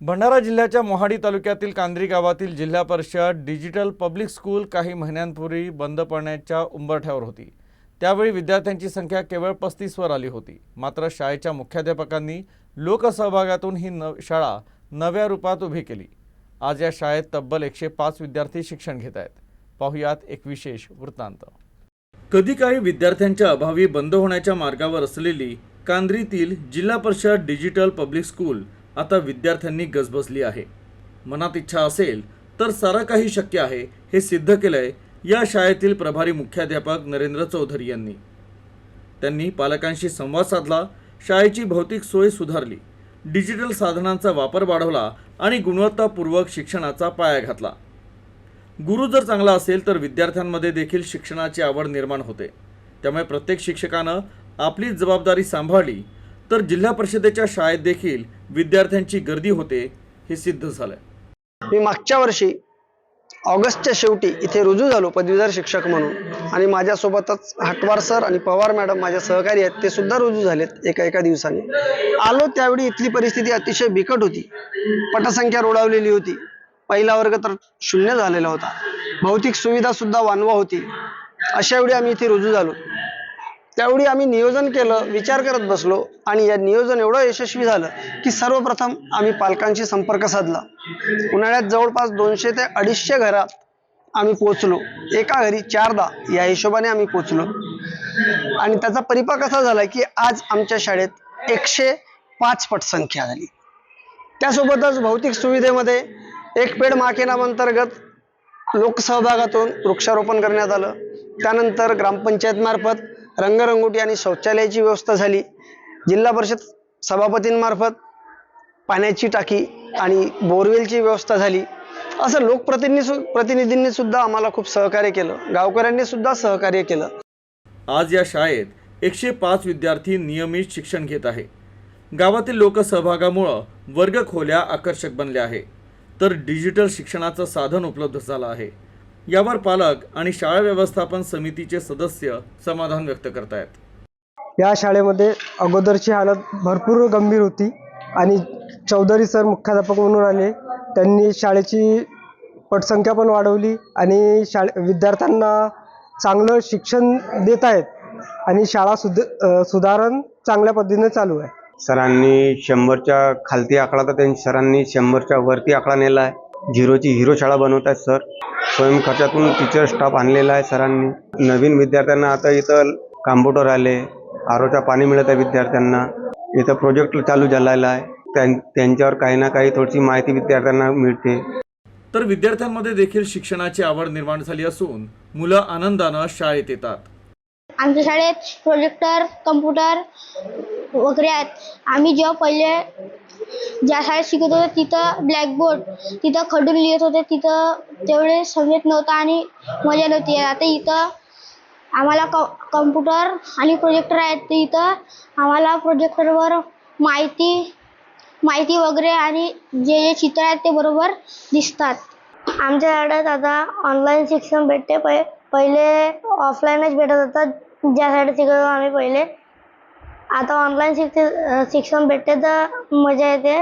भंडारा जिल्ह्याच्या मोहाडी तालुक्यातील कांद्री गावातील जिल्हा परिषद डिजिटल पब्लिक स्कूल काही महिन्यांपूर्वी बंद पडण्याच्या उंबरठ्यावर होती. त्यावेळी विद्यार्थ्यांची संख्या केवळ पस्तीसवर आली होती. मात्र शाळेच्या मुख्याध्यापकांनी लोकसहभागातून ही न शाळा नव्या रूपात उभी केली. आज या शाळेत तब्बल एकशे पाच विद्यार्थी शिक्षण घेत आहेत. पाहुयात एक विशेष वृत्तांत. कधी काही विद्यार्थ्यांच्या अभावी बंद होण्याच्या मार्गावर असलेली कांद्रीतील जिल्हा परिषद डिजिटल पब्लिक स्कूल आता विद्यार्थ्यांनी गजबजली आहे. मनात इच्छा असेल तर सारं काही शक्य आहे हे सिद्ध केलंय या शाळेतील प्रभारी मुख्याध्यापक नरेंद्र चौधरी यांनी. त्यांनी पालकांशी संवाद साधला शाळेची भौतिक सोय सुधारली डिजिटल साधनांचा वापर वाढवला आणि गुणवत्तापूर्वक शिक्षणाचा पाया घातला. गुरु जर चांगला असेल तर विद्यार्थ्यांमध्ये देखील शिक्षणाची आवड निर्माण होते. त्यामुळे प्रत्येक शिक्षकानं आपली जबाबदारी सांभाळली तर जिल्हा परिषदेच्या शाळेत देखील विद्यार्थ्यांची गर्दी होते हे सिद्ध झालंय. मी मागच्या वर्षी ऑगस्टच्या शेवटी इथे रुजू झालो पदवीधर शिक्षक म्हणून. आणि माझ्यासोबतच हटवार सर आणि पवार मॅडम माझ्या सहकारी आहेत ते सुद्धा रुजू झालेत एका एका दिवसाने. आलो त्यावेळी इथली परिस्थिती अतिशय बिकट होती. पटसंख्या रोडावलेली होती. पहिला वर्ग तर शून्य झालेला होता. भौतिक सुविधा सुद्धा वानवा होती. अशा वेळी आम्ही इथे रुजू झालो. त्यावेळी आम्ही नियोजन केलं विचार करत बसलो आणि या नियोजन एवढं यशस्वी झालं की सर्वप्रथम आम्ही पालकांशी संपर्क साधला. उन्हाळ्यात जवळपास दोनशे ते अडीचशे घरात आम्ही पोचलो एका घरी चारदा या हिशोबाने आम्ही पोचलो आणि त्याचा परिपाक असा झाला की आज आमच्या शाळेत एकशे पाच पट संख्या झाली. त्यासोबतच भौतिक सुविधेमध्ये एक पेड माकेनामांतर्गत अंतर्गत लोकसहभागातून वृक्षारोपण करण्यात आलं. त्यानंतर ग्रामपंचायतमार्फत रंगरंगोटी आणि शौचालयाची व्यवस्था झाली. जिल्हा परिषद सभापतींमार्फत पाण्याची टाकी आणि बोरवेलची व्यवस्था झाली. असं लोकप्रतिनिधी सु प्रतिनिधींनी सुद्धा आम्हाला खूप सहकार्य केलं. गावकऱ्यांनी सुद्धा सहकार्य केलं. आज या शाळेत एकशे पाच विद्यार्थी नियमित शिक्षण घेत आहे. गावातील लोकसहभागामुळं वर्ग खोल्या आकर्षक बनल्या आहे. तर डिजिटल शिक्षणाचं साधन उपलब्ध झालं आहे. यावर पालक आणि शाळा व्यवस्थापन समितीचे सदस्य समाधान व्यक्त करतायत. या शाळेमध्ये अगोदरची हालत भरपूर गंभीर होती आणि चौधरी सर मुख्याध्यापक म्हणून आले. त्यांनी शाळेची पटसंख्या पण वाढवली आणि शाळे विद्यार्थ्यांना चांगलं शिक्षण देत आहेत आणि शाळा सुध सुधारण चांगल्या पद्धतीने चालू आहे. सरांनी शंभरच्या खालती आकडा तर त्यांनी सरांनी शंभरच्या वरती आकडा नेला आहे. झिरोची हिरो शाळा बनवत आहेत सर. स्वयं खर्चातून टीचर स्टाफ आणलेला आहे सरांनी. नवीन विद्यार्थ्यांना आता इथं कॉम्प्युटर आले आरोच्या पाणी मिळत आहे विद्यार्थ्यांना. इथं प्रोजेक्ट चालू झालेला आहे. त्यां त्यांच्यावर काही ना काही थोडीशी माहिती विद्यार्थ्यांना मिळते. तर विद्यार्थ्यांमध्ये देखील शिक्षणाची आवड निर्माण झाली असून मुलं आनंदानं शाळेत येतात. आमच्या शाळेत प्रोजेक्टर कम्प्युटर वगैरे आहेत. आम्ही जेव्हा पहिले ज्या शाळेत शिकत होते तिथं ब्लॅकबोर्ड तिथं खडून लिहित होते तिथं तेवढे समजत नव्हतं आणि मजा नव्हती. आता इथं आम्हाला क कम्प्युटर आणि प्रोजेक्टर आहेत. तर इथं आम्हाला प्रोजेक्टरवर माहिती माहिती वगैरे आणि जे जे चित्र आहेत ते बरोबर दिसतात. आमच्या शाळेत आता ऑनलाईन शिक्षण भेटते. पहि पहिले ऑफलाईनच भेटत होतं. ज्या शाळेत शिकत होतो आम्ही पहिले. आता ऑनलाईन शिक्ष शिक्षण भेटते तर मजा येते.